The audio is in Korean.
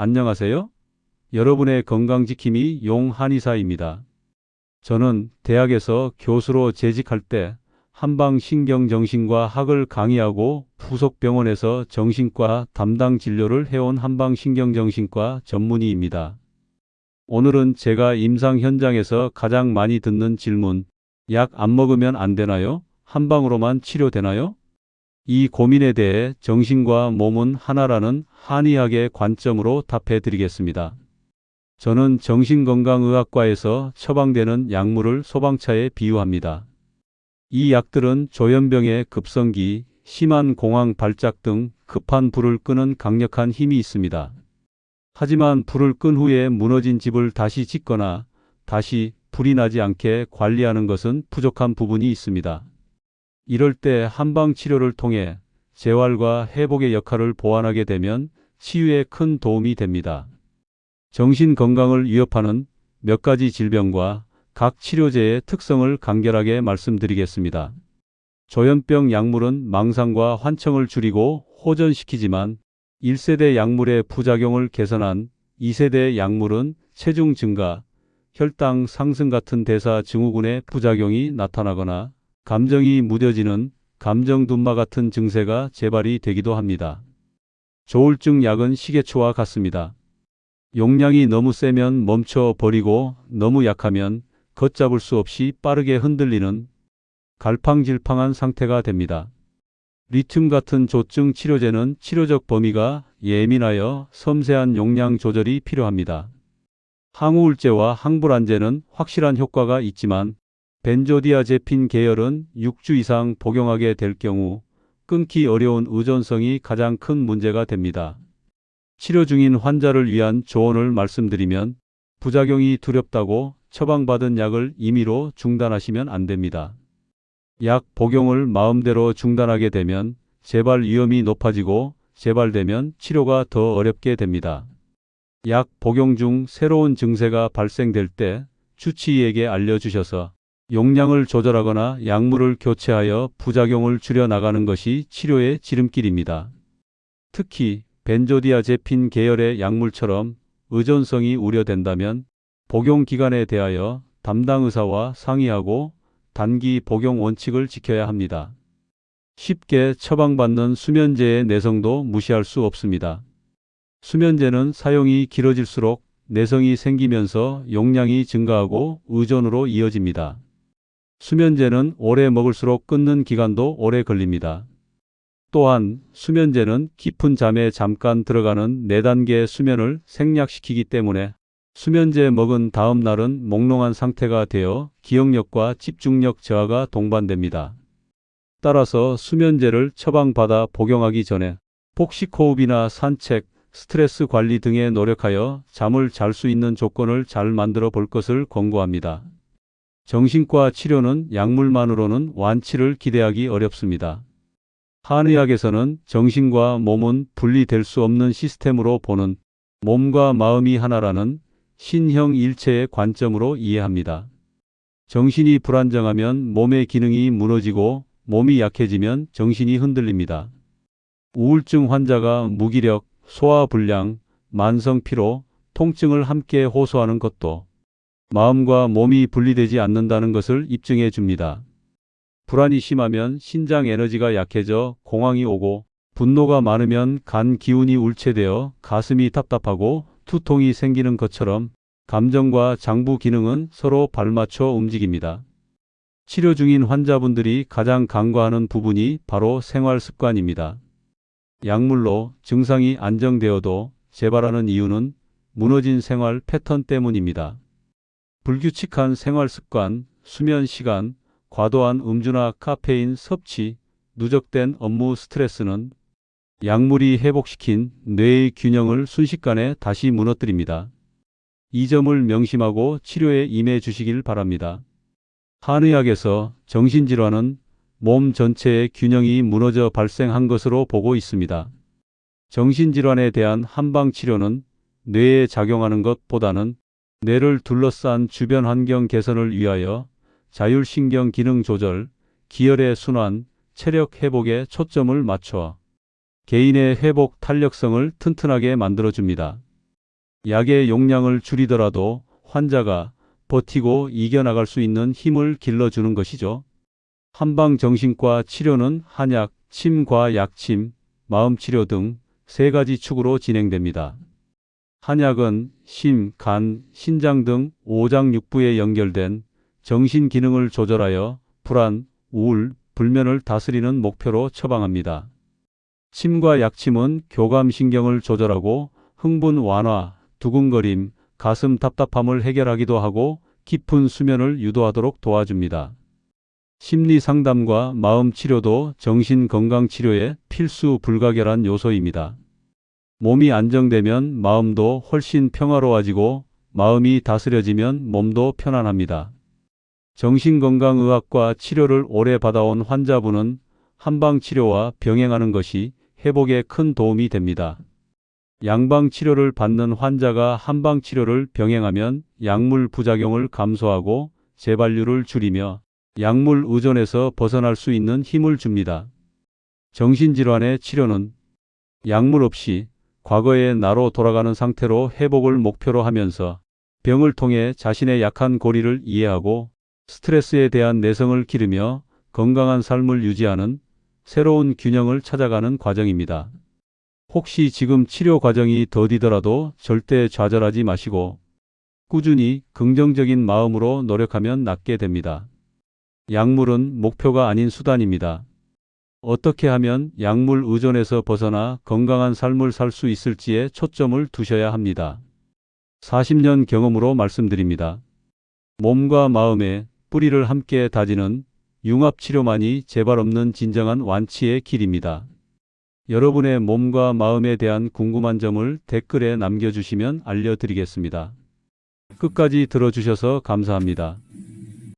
안녕하세요. 여러분의 건강지킴이 용한의사입니다. 저는 대학에서 교수로 재직할 때 한방 신경정신과 학을 강의하고 부속 병원에서 정신과 담당 진료를 해온 한방 신경정신과 전문의입니다. 오늘은 제가 임상 현장에서 가장 많이 듣는 질문, 약 안 먹으면 안 되나요? 한방으로만 치료되나요? 이 고민에 대해 정신과 몸은 하나라는 한의학의 관점으로 답해 드리겠습니다. 저는 정신건강의학과에서 처방되는 약물을 소방차에 비유합니다. 이 약들은 조현병의 급성기, 심한 공황 발작 등 급한 불을 끄는 강력한 힘이 있습니다. 하지만 불을 끈 후에 무너진 집을 다시 짓거나 다시 불이 나지 않게 관리하는 것은 부족한 부분이 있습니다. 이럴 때 한방 치료를 통해 재활과 회복의 역할을 보완하게 되면 치유에 큰 도움이 됩니다. 정신 건강을 위협하는 몇 가지 질병과 각 치료제의 특성을 간결하게 말씀드리겠습니다. 조현병 약물은 망상과 환청을 줄이고 호전시키지만 1세대 약물의 부작용을 개선한 2세대 약물은 체중 증가, 혈당 상승 같은 대사 증후군의 부작용이 나타나거나 감정이 무뎌지는 감정 둔마 같은 증세가 재발이 되기도 합니다. 조울증 약은 시계초와 같습니다. 용량이 너무 세면 멈춰 버리고 너무 약하면 걷잡을 수 없이 빠르게 흔들리는 갈팡질팡한 상태가 됩니다. 리튬 같은 조증 치료제는 치료적 범위가 예민하여 섬세한 용량 조절이 필요합니다. 항우울제와 항불안제는 확실한 효과가 있지만 벤조디아제핀 계열은 6주 이상 복용하게 될 경우 끊기 어려운 의존성이 가장 큰 문제가 됩니다. 치료 중인 환자를 위한 조언을 말씀드리면 부작용이 두렵다고 처방받은 약을 임의로 중단하시면 안 됩니다. 약 복용을 마음대로 중단하게 되면 재발 위험이 높아지고 재발되면 치료가 더 어렵게 됩니다. 약 복용 중 새로운 증세가 발생될 때 주치의에게 알려주셔서 용량을 조절하거나 약물을 교체하여 부작용을 줄여 나가는 것이 치료의 지름길입니다. 특히 벤조디아제핀 계열의 약물처럼 의존성이 우려된다면 복용 기간에 대하여 담당 의사와 상의하고 단기 복용 원칙을 지켜야 합니다. 쉽게 처방받는 수면제의 내성도 무시할 수 없습니다. 수면제는 사용이 길어질수록 내성이 생기면서 용량이 증가하고 의존으로 이어집니다. 수면제는 오래 먹을수록 끊는 기간도 오래 걸립니다. 또한 수면제는 깊은 잠에 잠깐 들어가는 4단계의 수면을 생략시키기 때문에 수면제 먹은 다음 날은 몽롱한 상태가 되어 기억력과 집중력 저하가 동반됩니다. 따라서 수면제를 처방받아 복용하기 전에 복식호흡이나 산책, 스트레스 관리 등에 노력하여 잠을 잘 수 있는 조건을 잘 만들어 볼 것을 권고합니다. 정신과 치료는 약물만으로는 완치를 기대하기 어렵습니다. 한의학에서는 정신과 몸은 분리될 수 없는 시스템으로 보는 몸과 마음이 하나라는 신형 일체의 관점으로 이해합니다. 정신이 불안정하면 몸의 기능이 무너지고 몸이 약해지면 정신이 흔들립니다. 우울증 환자가 무기력, 소화불량, 만성피로, 통증을 함께 호소하는 것도 마음과 몸이 분리되지 않는다는 것을 입증해 줍니다. 불안이 심하면 신장 에너지가 약해져 공황이 오고 분노가 많으면 간 기운이 울체되어 가슴이 답답하고 두통이 생기는 것처럼 감정과 장부 기능은 서로 발맞춰 움직입니다. 치료 중인 환자분들이 가장 간과하는 부분이 바로 생활 습관입니다. 약물로 증상이 안정되어도 재발하는 이유는 무너진 생활 패턴 때문입니다. 불규칙한 생활 습관, 수면 시간, 과도한 음주나 카페인 섭취, 누적된 업무 스트레스는 약물이 회복시킨 뇌의 균형을 순식간에 다시 무너뜨립니다. 이 점을 명심하고 치료에 임해 주시길 바랍니다. 한의학에서 정신질환은 몸 전체의 균형이 무너져 발생한 것으로 보고 있습니다. 정신질환에 대한 한방 치료는 뇌에 작용하는 것보다는 뇌를 둘러싼 주변 환경 개선을 위하여 자율신경 기능 조절, 기혈의 순환, 체력 회복에 초점을 맞춰 개인의 회복 탄력성을 튼튼하게 만들어줍니다. 약의 용량을 줄이더라도 환자가 버티고 이겨나갈 수 있는 힘을 길러주는 것이죠. 한방정신과 치료는 한약, 침과 약침, 마음치료 등 세 가지 축으로 진행됩니다. 한약은 심, 간, 신장 등 오장육부에 연결된 정신 기능을 조절하여 불안, 우울, 불면을 다스리는 목표로 처방합니다. 침과 약침은 교감신경을 조절하고 흥분 완화, 두근거림, 가슴 답답함을 해결하기도 하고 깊은 수면을 유도하도록 도와줍니다. 심리 상담과 마음 치료도 정신 건강 치료의 필수 불가결한 요소입니다. 몸이 안정되면 마음도 훨씬 평화로워지고 마음이 다스려지면 몸도 편안합니다. 정신건강의학과 치료를 오래 받아온 환자분은 한방치료와 병행하는 것이 회복에 큰 도움이 됩니다. 양방치료를 받는 환자가 한방치료를 병행하면 약물 부작용을 감소하고 재발률을 줄이며 약물 의존에서 벗어날 수 있는 힘을 줍니다. 정신질환의 치료는 약물 없이 과거의 나로 돌아가는 상태로 회복을 목표로 하면서 병을 통해 자신의 약한 고리를 이해하고 스트레스에 대한 내성을 기르며 건강한 삶을 유지하는 새로운 균형을 찾아가는 과정입니다. 혹시 지금 치료 과정이 더디더라도 절대 좌절하지 마시고 꾸준히 긍정적인 마음으로 노력하면 낫게 됩니다. 약물은 목표가 아닌 수단입니다. 어떻게 하면 약물 의존에서 벗어나 건강한 삶을 살 수 있을지에 초점을 두셔야 합니다. 40년 경험으로 말씀드립니다. 몸과 마음의 뿌리를 함께 다지는 융합치료만이 재발 없는 진정한 완치의 길입니다. 여러분의 몸과 마음에 대한 궁금한 점을 댓글에 남겨주시면 알려드리겠습니다. 끝까지 들어주셔서 감사합니다.